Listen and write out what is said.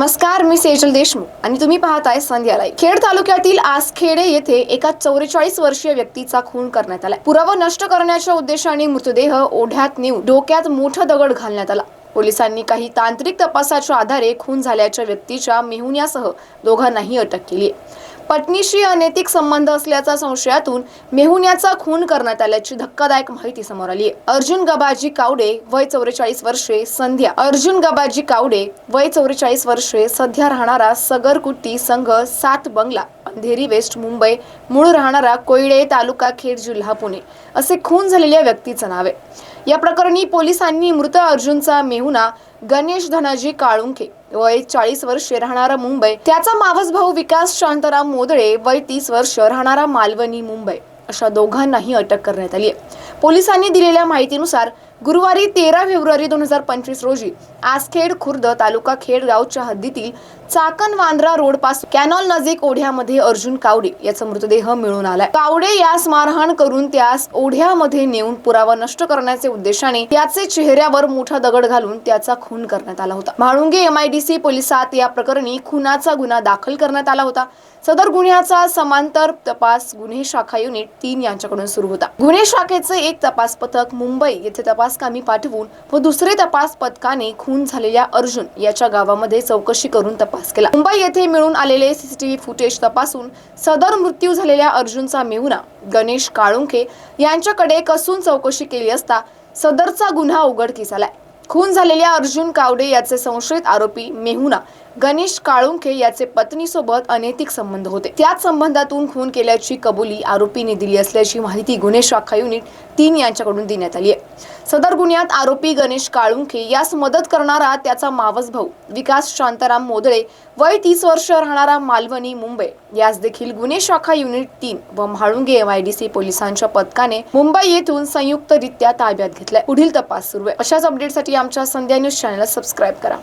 नमस्कार मी सेजल देशमुख आणि तुम्ही पाहताय संध्यालाय खेड तालुक्यातील आसखेडे येथे एका चौवेचाळीस वर्षीय व्यक्तीचा खून करण्यात आला. पुरावा नष्ट करण्याच्या उद्देशाने मृतदेह ओढ्यात नेऊन डोक्यात मोठा दगड घालण्यात आला. पोलिसांनी काही तांत्रिक तपासाच्या आधारे खून झाल्याच्या व्यक्तीच्या मेहुण्यासह दोघांनाही अटक केली आहे. पत्नीशी अनैतिक संबंध असल्याच्या संशयातून मेहुण्याचा खून करण्यात आल्याची धक्कादायक माहिती समोर आली. आहे अर्जुन गबाजी कावडे वय चौवेचाळीस वर्षे संध्या. अर्जुन गबाजी कावडे वय चौवेचाळीस वर्षे सध्या राहणारा सगरकुट्टी संघ सात बंगला अंधेरी वेस्ट मुंबई. मूळ राहणारा कोयडे तालुका खेड जिल्हा पुणे. असे खून झालेल्या व्यक्तीचं नाव आहे. या प्रकरणी पोलिसांनी मृत अर्जुनचा मेहुना गणेश धनाजी काळुंके वय चाळीस वर्षे राहणारा मुंबई. त्याचा मावस भाऊ विकास शांताराम मोदळे वय तीस वर्ष राहणारा मालवणी मुंबई. अशा दोघांनाही अटक करण्यात आली आहे. पोलिसांनी दिलेल्या माहितीनुसार गुरुवारी तेरा फेब्रुवारी दोन हजार पंचवीस रोजी आसखेड खुर्द तालुका खेडगावच्या हद्दीतील चाकण वांद्रा रोडपासून कॅनॉल नजीक ओढ्यामध्ये अर्जुन कावडे याचा मृतदेह मिळून आलाय. कावडे यास मारहाण करून त्यास ओढ्यामध्ये नेऊन पुरावा नष्ट करण्याचे उद्देशाने त्याचे चेहऱ्यावर मोठा दगड घालून त्याचा खून करण्यात आला होता. म्हाळुंगे एमआयडीसी पोलिसात या प्रकरणी खुनाचा गुन्हा दाखल करण्यात आला होता. सदर गुन्ह्याचा समांतर तपास गुन्हे शाखा युनिट तीन यांच्याकडून सुरू होता. गुन्हे शाखेचे एक तपास पथक मुंबई येथे तपास कामी पाठवून व दुसरे तपास पथकाने खून झालेल्या अर्जुन याच्या गावामध्ये चौकशी करून तपास केला. मुंबई येथे मिळून आलेले सीसीटीव्ही फुटेज तपासून सदर मृत्यू झालेल्या अर्जुनचा मेहुणा गणेश काळुंके यांच्याकडे कसून चौकशी केली असता सदरचा गुन्हा उघडकीस आलाय. खून झालेल्या अर्जुन कावडे याचे संशयित आरोपी मेहुना गणेश काळुंखे याचे पत्नीसोबत अनैतिक संबंध होते. त्याच संबंधातून खून केल्याची कबुली आरोपीने दिली असल्याची माहिती गुन्हे शाखा युनिट तीन यांच्याकडून देण्यात आली आहे. सदर गुन्ह्यात आरोपी गणेश काळुंखे यास मदत करणारा त्याचा मावस भाऊ विकास शांताराम मोदळे वय तीस वर्ष राहणारा मालवणी मुंबई. यास देखील गुन्हे शाखा युनिट तीन व म्हाळुंगे एमआयडीसी पोलिसांच्या पथकाने मुंबई येथून संयुक्तरित्या ताब्यात घेतलाय. पुढील तपास सुरू आहे. अशाच अपडेटसाठी आमच्या संध्या न्यूज चॅनलला सबस्क्राईब करा.